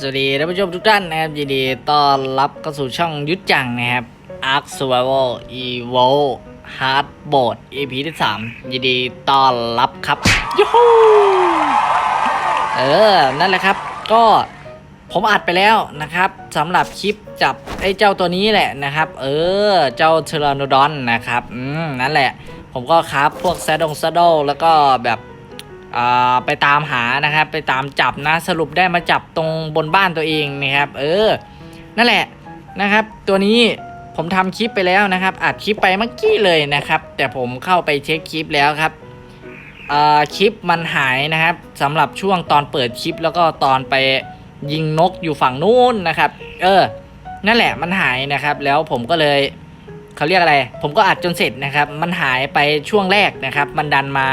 สวัสดีท่านผู้ชมทุกท่านนะครับยินดีต้อนรับเข้าสู่ช่องยุทธจังนะครับ Ark Survival Evo Hardboard EP ที่ 3 ยินดีต้อนรับครับยูฮูเออ นั่นแหละครับ ก็ผมอัดไปแล้วนะครับสำหรับคลิปจับไอ้เจ้าตัวนี้แหละนะครับ เออ เจ้าเทรานดอนนะครับ อืม นั่นแหละ ผมก็ครับพวกแซดงแซดดแล้วก็แบบอ่า ไปตามหานะครับ ไปตามจับนะสรุปได้มาจับตรงบนบ้านตัวเองนะครับ เออ นั่นแหละนะครับ ตัวนี้ผมทำคลิปไปแล้วนะครับอัดคลิปไปเมื่อกี้เลยนะครับ แต่ผมเข้าไปเช็คคลิปแล้วครับคลิปมันหายนะครับสำหรับช่วงตอนเปิดคลิปแล้วก็ตอนไปยิงนกอยู่ฝั่งนู้นนะครับ เออ นั่นแหละมันหายนะครับ แล้วผมก็เลยเขาเรียกอะไร ผมก็อัดจนเสร็จนะครับ มันหายไปช่วงแรกนะครับ มันดันมา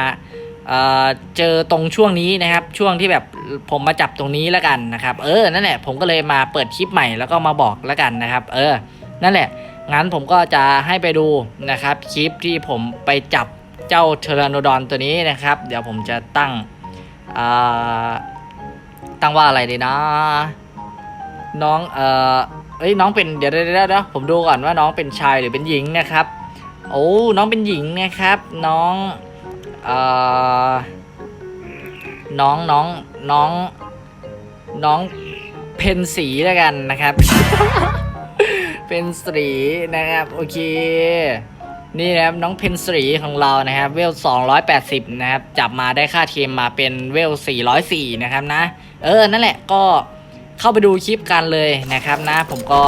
เจอตรงช่วงนี้นะครับ ช่วงที่แบบผมมาจับตรงนี้แล้วกันนะครับ เออ นั่นแหละ ผมก็เลยมาเปิดคลิปใหม่แล้วก็มาบอกแล้วกันนะครับ เออ นั่นแหละ งั้นผมก็จะให้ไปดูนะครับคลิปที่ผมไปจับเจ้าเทรานโนดอนตัวนี้นะครับ เดี๋ยวผมจะตั้งตั้งว่าอะไรดีนะ น้อง เออเอ้ย น้องเป็นเดี๋ยวเดี๋ยวเดี๋ยวเดี๋ยวผมดูก่อนว่าน้องเป็นชายหรือเป็นหญิงนะครับ โอ้ น้องเป็นหญิงนะครับ น้อง น้องน้องน้องน้องเพนสีแล้วกันนะครับ เป็นสีนะครับ โอเค นี่นะครับน้องเพนสีของเรานะครับ เวล 280 นะครับ จับมาได้ค่าเทีมมาเป็นเวล 404 นะครับนะ เออ นั่นแหละก็เข้าไปดูคลิปกันเลยนะครับนะ ผมก็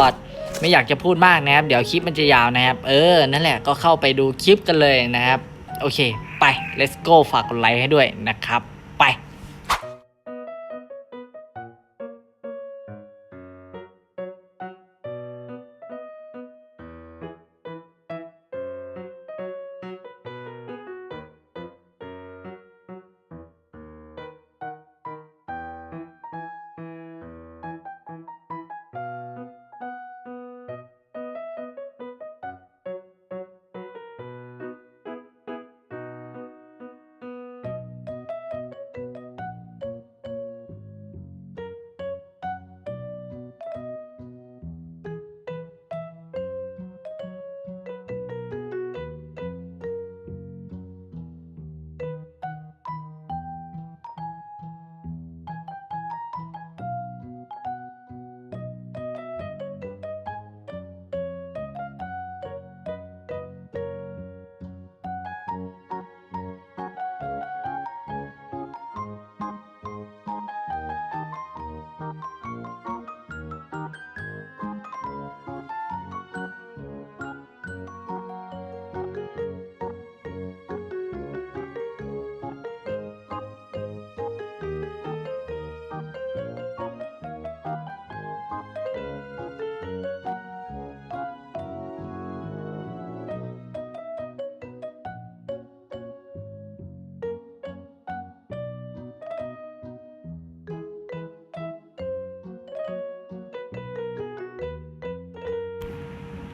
ไม่อยากจะพูดมากนะครับ เดี๋ยวคลิปมันจะยาวนะครับ เออ นั่นแหละก็เข้าไปดูคลิปกันเลยนะครับ โอเค ไป let's go ฝากกดไลค์ให้ด้วยนะครับ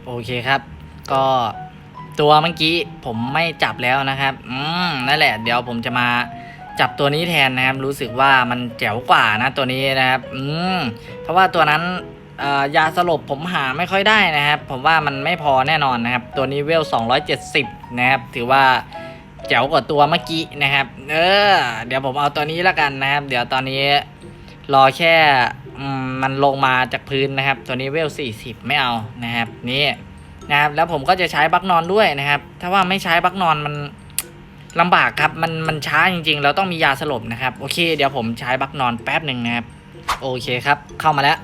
โอเคครับ ก็ตัวเมื่อกี้ผมไม่จับแล้วนะครับ อืมนั่นแหละ เดี๋ยวผมจะมาจับตัวนี้แทนนะครับ รู้สึกว่ามันแจ๋วกว่านะตัวนี้นะครับ อืมเพราะว่าตัวนั้นยาสลบผมหาไม่ค่อยได้นะครับ ผมว่ามันไม่พอแน่นอนนะครับ ตัวนี้เวล 270 นะครับ ถือว่าแจ๋วกว่าตัวเมื่อกี้นะครับ เออ เดี๋ยวผมเอาตัวนี้แล้วกันนะครับ เดี๋ยวตอนนี้รอแค่ มันลงมาจากพื้นนะครับ ตัวนี้เวล 40 ไม่เอานะครับ นี่นะครับ แล้วผมก็จะใช้บักนอนด้วยนะครับ ถ้าว่าไม่ใช้บักนอนมันลำบากครับ มันมันช้าจริง ๆ เราต้องมียาสลบนะครับ โอเค เดี๋ยวผมใช้บักนอนแป๊บหนึ่งนะครับ โอเคครับ เข้ามาแล้ว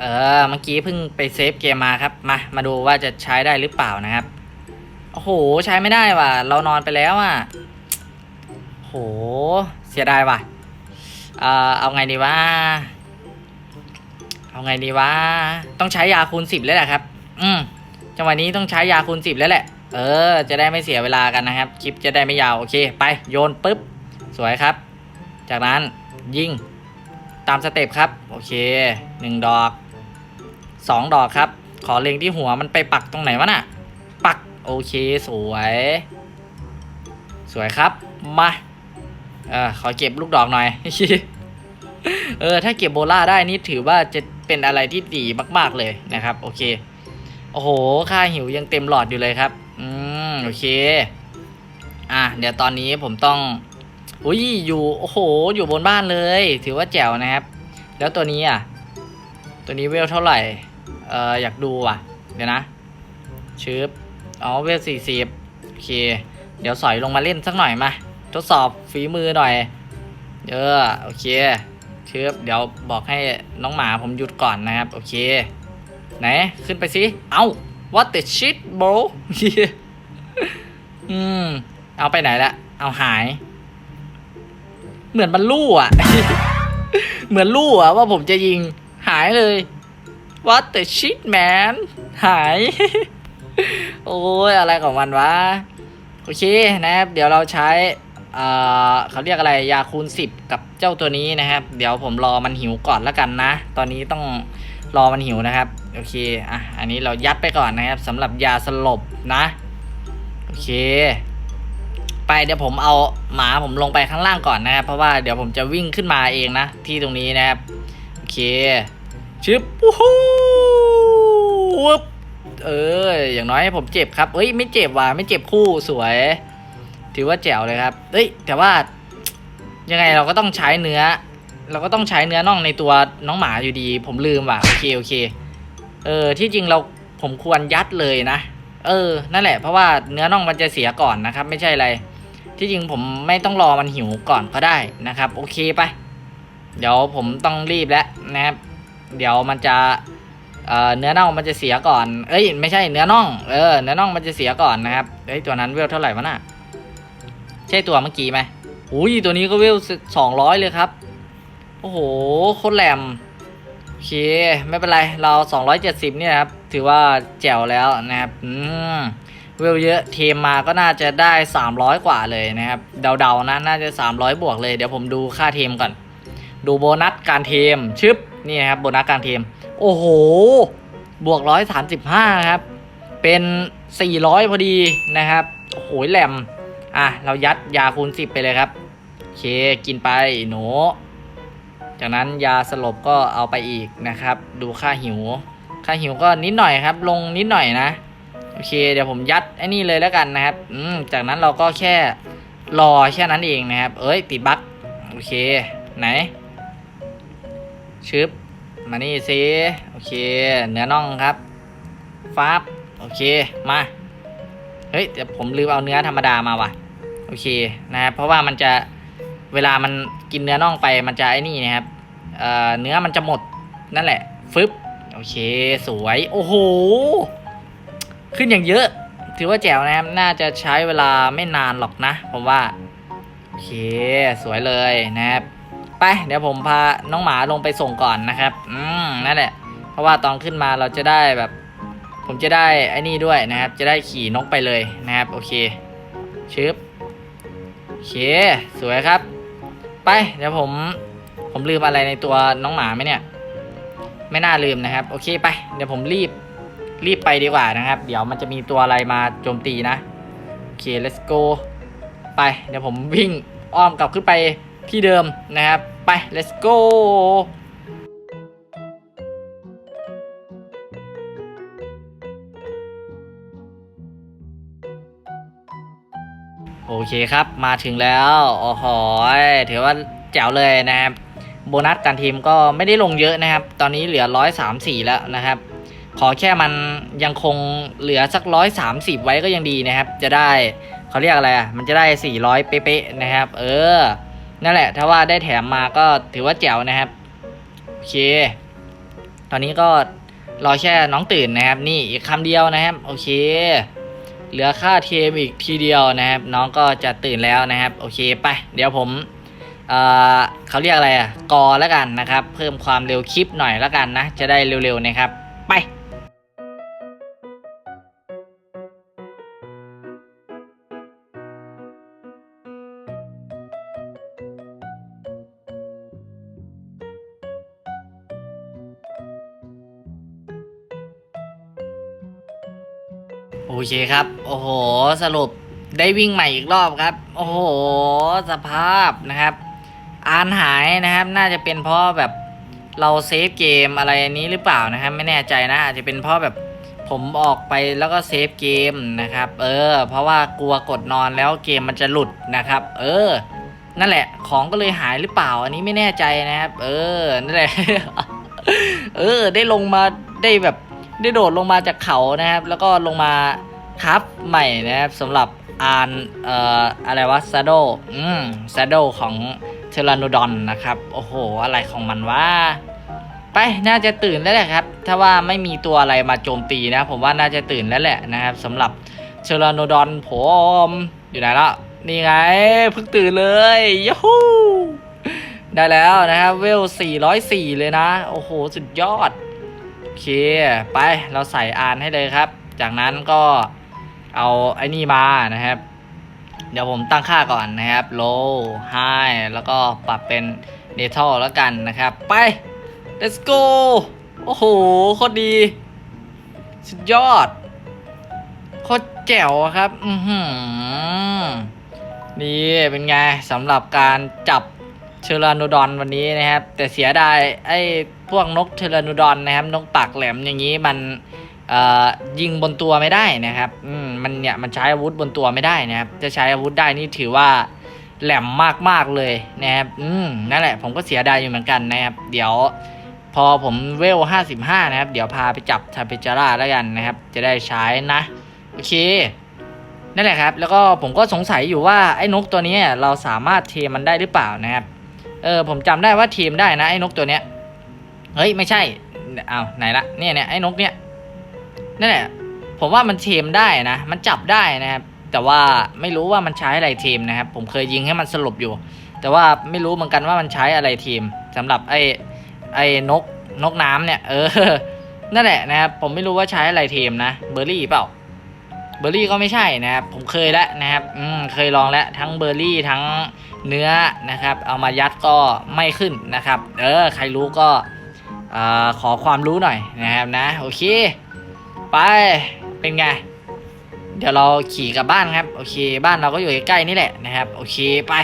เออ เมื่อกี้เพิ่งไปเซฟเกมมาครับ มา มาดูว่าจะใช้ได้หรือเปล่านะครับ โอ้โห ใช้ไม่ได้ว่ะ เรานอนไปแล้วอะโห เสียดายว่ะ เอ่อ เอาไงดีวะ เอาไงดีวะ ต้องใช้ยาคูณสิบแล้วแหละครับ อืมจังหวะนี้ต้องใช้ยาคูณสิบแล้วแหละ เออ จะได้ไม่เสียเวลากันนะครับ คลิปจะได้ไม่ยาว โอเค ไป โยนปุ๊บ สวยครับ จากนั้นยิง ตามสเต็ปครับ โอเคหนึ่งดอกสองดอกครับ ขอเล็งที่หัวมันไปปักตรงไหนวะน่ะ ปัก โอเค สวย สวยครับ มา เออขอเก็บลูกดอกหน่อย เออ ถ้าเก็บโบล่าได้นี่ถือว่าจะ เป็นอะไรที่ดีมาก ๆเลยนะครับ โอเคโอ้โหค่าหิวยังเต็มหลอดอยู่เลยครับ อืมโอเค อะเดี๋ยวตอนนี้ผมต้องอุ้ยอยู่โอ้โห อยู่บนบ้านเลย ถือว่าแจ๋วนะครับ แล้วตัวนี้อะ ตัวนี้เวลเท่าไหร่ เอ่ออยากดูอะ เดี๋ยวนะชืบอ๋อเวลสี่สิบโอเค เดี๋ยวสอยลงมาเล่นสักหน่อยมา ทดสอบฝีมือหน่อย เออโอเค ชืบเดี๋ยวบอกให้น้องหมาผมหยุดก่อนนะครับ โอเค ไหน ขึ้นไปสิเอา what the shit bro อืม เอาไปไหนละเอาหาย เหมือนมันลู่อะ เหมือนลู่อะ ว่าผมจะยิงหายเลย what the shit man หาย โอ้ยอะไรของมันวะ โอเคนะครับ เดี๋ยวเราใช้ เขาเรียกอะไรยาคูณ 10 กับเจ้าตัวนี้นะครับ เดี๋ยวผมรอมันหิวก่อนแล้วกันนะ ตอนนี้ต้องรอมันหิวนะครับ โอเคอะอันนี้เรายัดไปก่อนนะครับสำหรับยาสลบนะ โอเค ไปเดี๋ยวผมเอาหมาผมลงไปข้างล่างก่อนนะครับ เพราะว่าเดี๋ยวผมจะวิ่งขึ้นมาเองนะ ที่ตรงนี้นะครับ โอเคชึบวู้ฮู้วึบเออ อย่างน้อยให้ผมเจ็บครับ เอ้ยไม่เจ็บว่ะไม่เจ็บคู่สวย ถือว่าแจ๋วเลยครับเอ้ยแต่ว่ายังไงเราก็ต้องใช้เนื้อ เราก็ต้องใช้เนื้อน่องในตัวน้องหมาอยู่ดี ผมลืมว่ะโอเคโอเค เออที่จริงเราผมควรยัดเลยนะ เออ นั่นแหละเพราะว่าเนื้อน่องมันจะเสียก่อนนะครับ ไม่ใช่อะไร ที่จริงผมไม่ต้องรอมันหิวก่อนก็ได้นะครับ โอเคไป เดี๋ยวผมต้องรีบแล้วนะครับ เดี๋ยวมันจะเออเนื้อน่องมันจะเสียก่อน เอ้ย ไม่ใช่เนื้อน่อง เออ เนื้อน่องมันจะเสียก่อนนะครับเฮ้ย ตัวนั้นเวลเท่าไหร่วะน่ะ ใช่ตัวเมื่อกี้ไหมอุ้ยตัวนี้ก็เวลสองร้อยเลยครับ โอ้โหโคตรแหลมโอเคไม่เป็นไรเราสองร้อยเจ็ดสิบเนี่ยครับ ถือว่าแจ๋วแล้วนะครับอืมเวลเยอะเทมมาก็น่าจะได้ 300 กว่าเลยนะครับ เดาๆนะน่าจะ 300 บวกเลยเดี๋ยวผมดูค่าเทมก่อน ดูโบนัสการเทมชึบนี่ครับโบนัสการเทม โอ้โห บวก 135 ครับ เป็น 400 พอดีนะครับ โอ้โหแหลม อะ เรายัดยาคูณ10ไปเลยครับโอเคกินไปหนูจากนั้นยาสลบก็เอาไปอีกนะครับ ดูค่าหิว ค่าหิวก็นิดหน่อยครับ ลงนิดหน่อยนะโอเค เดี๋ยวผมยัดไอ้นี่เลยแล้วกันนะครับ อืมจากนั้นเราก็แค่รอแค่นั้นเองนะครับ เอ้ย ติดบั๊กโอเค ไหนชึบมานี่สิโอเค เนื้อน่องครับฟับโอเค มา เฮ้ยเดี๋ยวผมลืมเอาเนื้อธรรมดามาว่ะ โอเคนะครับเพราะว่ามันจะเวลามันกินเนื้อน่องไปมันจะไอ้นี่นะครับเอ่อเนื้อมันจะหมดนั่นแหละฟึบโอเค สวย โอ้โห ขึ้นอย่างเยอะ ถือว่าแจ๋วนะครับ น่าจะใช้เวลาไม่นานหรอกนะผมว่า โอเค สวยเลยนะครับ ไป เดี๋ยวผมพาน้องหมาลงไปส่งก่อนนะครับ อืม นั่นแหละ เพราะว่าตอนขึ้นมาเราจะได้แบบ ผมจะได้ไอ้นี่ด้วยนะครับ จะได้ขี่นกไปเลยนะครับ โอเคชึบโอเค สวยครับ ไป เดี๋ยวผม ผมลืมอะไรในตัวน้องหมาไหมเนี่ย ไม่น่าลืมนะครับ โอเคไป เดี๋ยวผมรีบ รีบไปดีกว่านะครับ เดี๋ยวมันจะมีตัวอะไรมาโจมตีนะ โอเค let's go ไป เดี๋ยวผมวิ่งอ้อมกลับขึ้นไปที่เดิมนะครับ ไป let's go โอเคครับมาถึงแล้วโอ้โหถือว่าแจ๋วเลยนะครับ โบนัสการทีมก็ไม่ได้ลงเยอะนะครับ ตอนนี้เหลือ134แล้วนะครับ ขอแค่มันยังคงเหลือสัก130ไว้ก็ยังดีนะครับ จะได้เขาเรียกอะไรอะมันจะได้400เป๊ะๆนะครับ เออ นั่นแหละ ถ้าว่าได้แถมมาก็ถือว่าแจ๋วนะครับโอเค ตอนนี้ก็รอแค่น้องตื่นนะครับ นี่อีกคำเดียวนะครับ โอเค เหลือค่าเทมอีกทีเดียวนะครับ น้องก็จะตื่นแล้วนะครับ โอเคไป เดี๋ยวผมเเขาเรียกอะไรอะกอแล้วกันนะครับ เพิ่มความเร็วคลิปหน่อยแล้วกันนะ จะได้เร็วๆนะครับ โอเคครับ โอ้โห สรุปได้วิ่งใหม่อีกรอบครับ โอ้โห สภาพนะครับ อ่านหายนะครับ น่าจะเป็นเพราะแบบเราเซฟเกมอะไรนี้หรือเปล่านะครับ ไม่แน่ใจนะอาจจะเป็นเพราะแบบผมออกไปแล้วก็เซฟเกมนะครับ เออ เพราะว่ากลัวกดนอนแล้วเกมมันจะหลุดนะครับ เออ นั่นแหละ ของก็เลยหายหรือเปล่า อันนี้ไม่แน่ใจนะครับ เออ นั่นแหละ เออ ได้ลงมาได้แบบ ได้โดดลงมาจากเขานะครับ แล้วก็ลงมาครับใหม่นะครับสำหรับอานเอ่ออะไรวะซาโดอืมซาโดของเทอราโนดอนนะครับ โอ้โห อะไรของมันวะไปน่าจะตื่นแล้วแหละครับ ถ้าว่าไม่มีตัวอะไรมาโจมตีนะ ผมว่าน่าจะตื่นแล้วแหละนะครับสำหรับเทอราโนดอนผมอยู่ไหนละนี่ไงเพิ่งตื่นเลยยูฮูได้แล้วนะครับเวล 404 เลยนะ โอ้โห สุดยอด เค ไปเราใส่อานให้เลยครับ จากนั้นก็เอาไอ้นี่มานะครับ เดี๋ยวผมตั้งค่าก่อนนะครับ low high แล้วก็ปรับเป็น neutral แล้วกันนะครับ ไป let's go โอ้โหโคตรดี สุดยอดโคตรแจ๋วครับ อือหือนี่เป็นไงสำหรับการจับ เชอรานูดอนวันนี้นะครับ แต่เสียดายไอ้พวกนกเชอรานูดอนนะครับ นกปากแหลมอย่างนี้มันยิงบนตัวไม่ได้นะครับมมันเนี่ยมันใช้อาวุธบนตัวไม่ได้นะครับ จะใช้อาวุธได้นี่ถือว่าแหลมมากๆเลยนะครับนั่นแหละผมก็เสียดายอยู่เหมือนกันนะครับ เดี๋ยวพอผมเวล55นะครับ เดี๋ยวพาไปจับทาเปจาร่าแล้วกันนะครับ จะได้ใช้นะโอเคนั่นแหละครับ แล้วก็ผมก็สงสัยอยู่ว่าไอ้นกตัวนี้เราสามารถเทมันได้หรือเปล่านะครับ เออผมจำได้ว่าเทมได้นะไอ้นกตัวเนี้ย เฮ้ยไม่ใช่เอ้าไหนละเนี่ยเนี่ยไอ้นกเนี้ยนั่นแหละผมว่ามันเทมได้นะ มันจับได้นะครับ แต่ว่าไม่รู้ว่ามันใช้อะไรเทมนะครับ ผมเคยยิงให้มันสลบอยู่ แต่ว่าไม่รู้เหมือนกันว่ามันใช้อะไรเทมสำหรับไอ้ไอ้นกนกน้ำเนี่ย เออ นั่นแหละนะครับผมไม่รู้ว่าใช้อะไรเทมนะเบอร์รี่เปล่าเบอร์รี่ก็ไม่ใช่นะครับ ผมเคยแล้วนะครับ อืมเคยลองแล้วทั้งเบอร์รี่ทั้ง เนื้อนะครับ เอามายัดก็ไม่ขึ้นนะครับ เออ ใครรู้ก็ขอความรู้หน่อยนะครับนะ โอเค ไปเป็นไง เดี๋ยวเราขี่กลับบ้านครับ โอเค บ้านเราก็อยู่ใกล้ๆนี่แหละนะครับ โอเคไป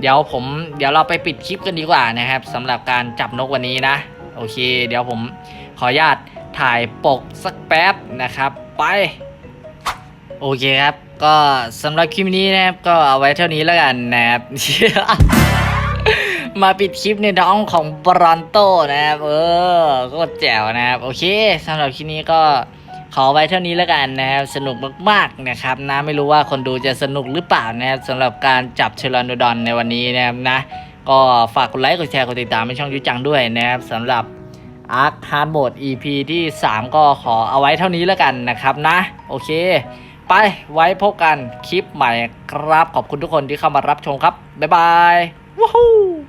เดี๋ยวผมเดี๋ยวเราไปปิดคลิปกันดีกว่านะครับสำหรับการจับนกวันนี้นะ โอเค เดี๋ยวผมขออนุญาตถ่ายปกสักแป๊บนะครับ ไป โอเคครับ ก็สำหรับคลิปนี้นะครับก็เอาไว้เท่านี้แล้วกันนะครับ มาปิดคลิปในน้องของบรอนโตนะครับเออก็แจ๋วนะครับ โอเคสำหรับคลิปนี้ก็ขอไว้เท่านี้แล้วกันนะครับ สนุกมากๆนะครับนะไม่รู้ว่าคนดูจะสนุกหรือเปล่านะครับสำหรับการจับเชลอนดดอนในวันนี้นะครับนะ ก็ฝากกดไลค์กดแชร์กดติดตามในช่องยุจังด้วยนะครับสำหรับอาร์คฮาร์ดโหมด EP ที่ 3 ก็ขอเอาไว้เท่านี้แล้วกันนะครับนะ โอเค ไปไว้พบกันคลิปใหม่ครับ ขอบคุณทุกคนที่เข้ามารับชมครับ บ๊ายบายว้าว